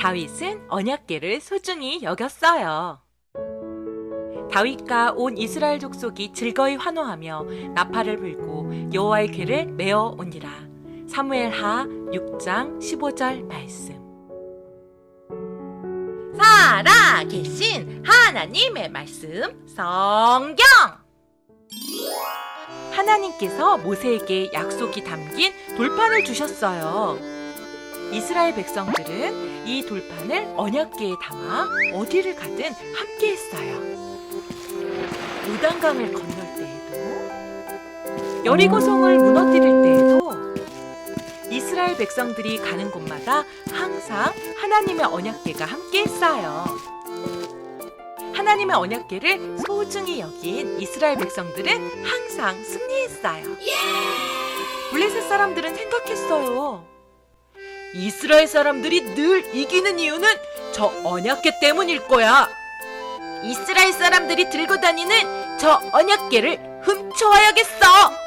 다윗은 언약궤를 소중히 여겼어요. 다윗과 온 이스라엘 족속이 즐거이 환호하며 나팔을 불고 여호와의 궤를 메어 오니라. 사무엘하 6장 15절 말씀. 살아 계신 하나님의 말씀 성경. 하나님께서 모세에게 약속이 담긴 돌판을 주셨어요. 이스라엘 백성들은 이 돌판을 언약궤에 담아 어디를 가든 함께 했어요. 요단강을 건널 때에도 여리고성을 무너뜨릴 때에도 이스라엘 백성들이 가는 곳마다 항상 하나님의 언약궤가 함께 했어요. 하나님의 언약궤를 소중히 여긴 이스라엘 백성들은 항상 승리했어요. 블레셋 사람들은 생각했어요. 이스라엘 사람들이 늘 이기는 이유는 저 언약궤 때문일 거야. 이스라엘 사람들이 들고 다니는 저 언약궤를 훔쳐와야겠어.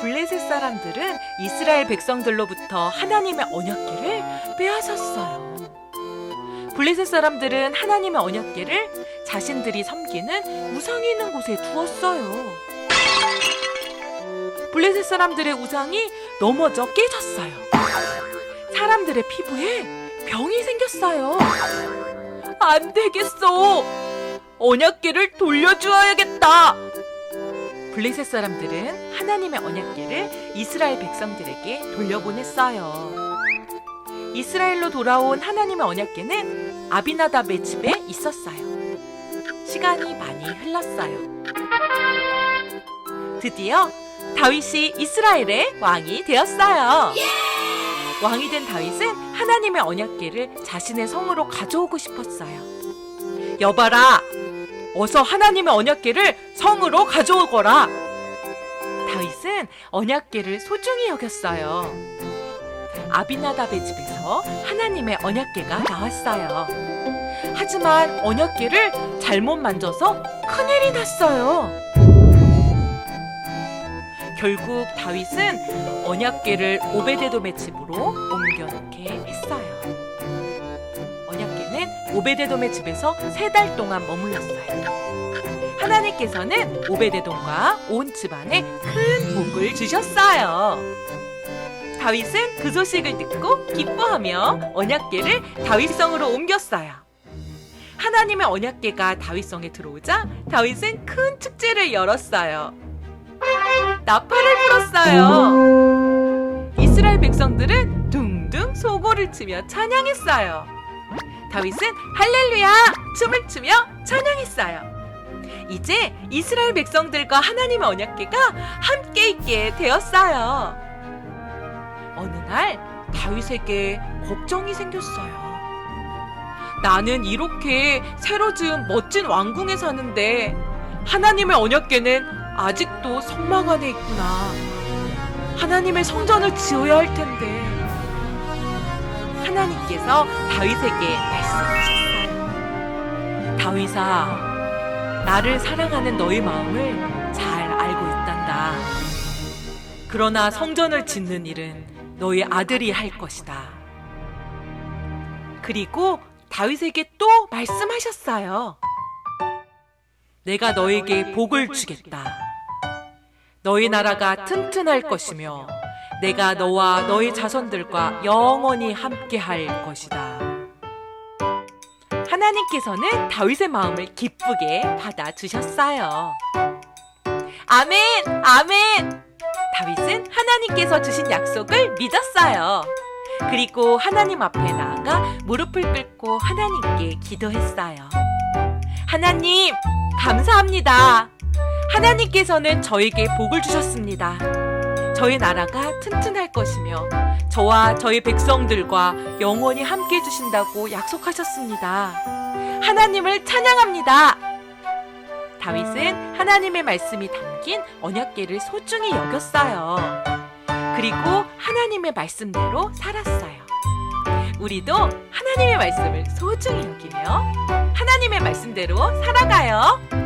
블레셋 사람들은 이스라엘 백성들로부터 하나님의 언약궤를 빼앗았어요. 블레셋 사람들은 하나님의 언약궤를 자신들이 섬기는 우상이 있는 곳에 두었어요. 블레셋 사람들의 우상이 넘어져 깨졌어요. 사람들의 피부에 병이 생겼어요. 안 되겠어. 언약궤를 돌려주어야겠다. 블레셋 사람들은 하나님의 언약궤를 이스라엘 백성들에게 돌려보냈어요. 이스라엘로 돌아온 하나님의 언약궤는 아비나답의 집에 있었어요. 시간이 많이 흘렀어요. 드디어 다윗이 이스라엘의 왕이 되었어요. 왕이 된 다윗은 하나님의 언약궤를 자신의 성으로 가져오고 싶었어요. 여봐라, 어서 하나님의 언약궤를 성으로 가져오거라. 다윗은 언약궤를 소중히 여겼어요. 아비나답의 집에서 하나님의 언약궤가 나왔어요. 하지만 언약궤를 잘못 만져서 큰일이 났어요. 결국 다윗은 언약궤를 오베데돔의 집으로 옮겨놓게 했어요. 언약궤는 오베데돔의 집에서 세 달 동안 머물렀어요. 하나님께서는 오베데돔과 온 집안에 큰 복을 주셨어요. 다윗은 그 소식을 듣고 기뻐하며 언약궤를 다윗성으로 옮겼어요. 하나님의 언약궤가 다윗성에 들어오자 다윗은 큰 축제를 열었어요. 나팔을 불었어요. 이스라엘 백성들은 둥둥 소고를 치며 찬양했어요. 다윗은 할렐루야 춤을 추며 찬양했어요. 이제 이스라엘 백성들과 하나님의 언약궤가 함께 있게 되었어요. 어느 날 다윗에게 걱정이 생겼어요. 나는 이렇게 새로 지은 멋진 왕궁에 사는데 하나님의 언약궤는 아직도 성막 안에 있구나. 하나님의 성전을 지어야 할 텐데. 하나님께서 다윗에게 말씀하셨어요. 다윗아, 나를 사랑하는 너의 마음을 잘 알고 있단다. 그러나 성전을 짓는 일은 너의 아들이 할 것이다. 그리고 다윗에게 또 말씀하셨어요. 내가 너에게 복을 주겠다. 너희 나라가 튼튼할 것이며 내가 너와 너희 자손들과 영원히 함께 할 것이다. 하나님께서는 다윗의 마음을 기쁘게 받아 주셨어요. 아멘, 아멘. 다윗은 하나님께서 주신 약속을 믿었어요. 그리고 하나님 앞에 나아가 무릎을 꿇고 하나님께 기도했어요. 하나님, 감사합니다. 하나님께서는 저에게 복을 주셨습니다. 저희 나라가 튼튼할 것이며 저와 저희 백성들과 영원히 함께 해주신다고 약속하셨습니다. 하나님을 찬양합니다. 다윗은 하나님의 말씀이 담긴 언약궤를 소중히 여겼어요. 그리고 하나님의 말씀대로 살았어요. 우리도 하나님의 말씀을 소중히 여기며 하나님의 말씀대로 살아가요.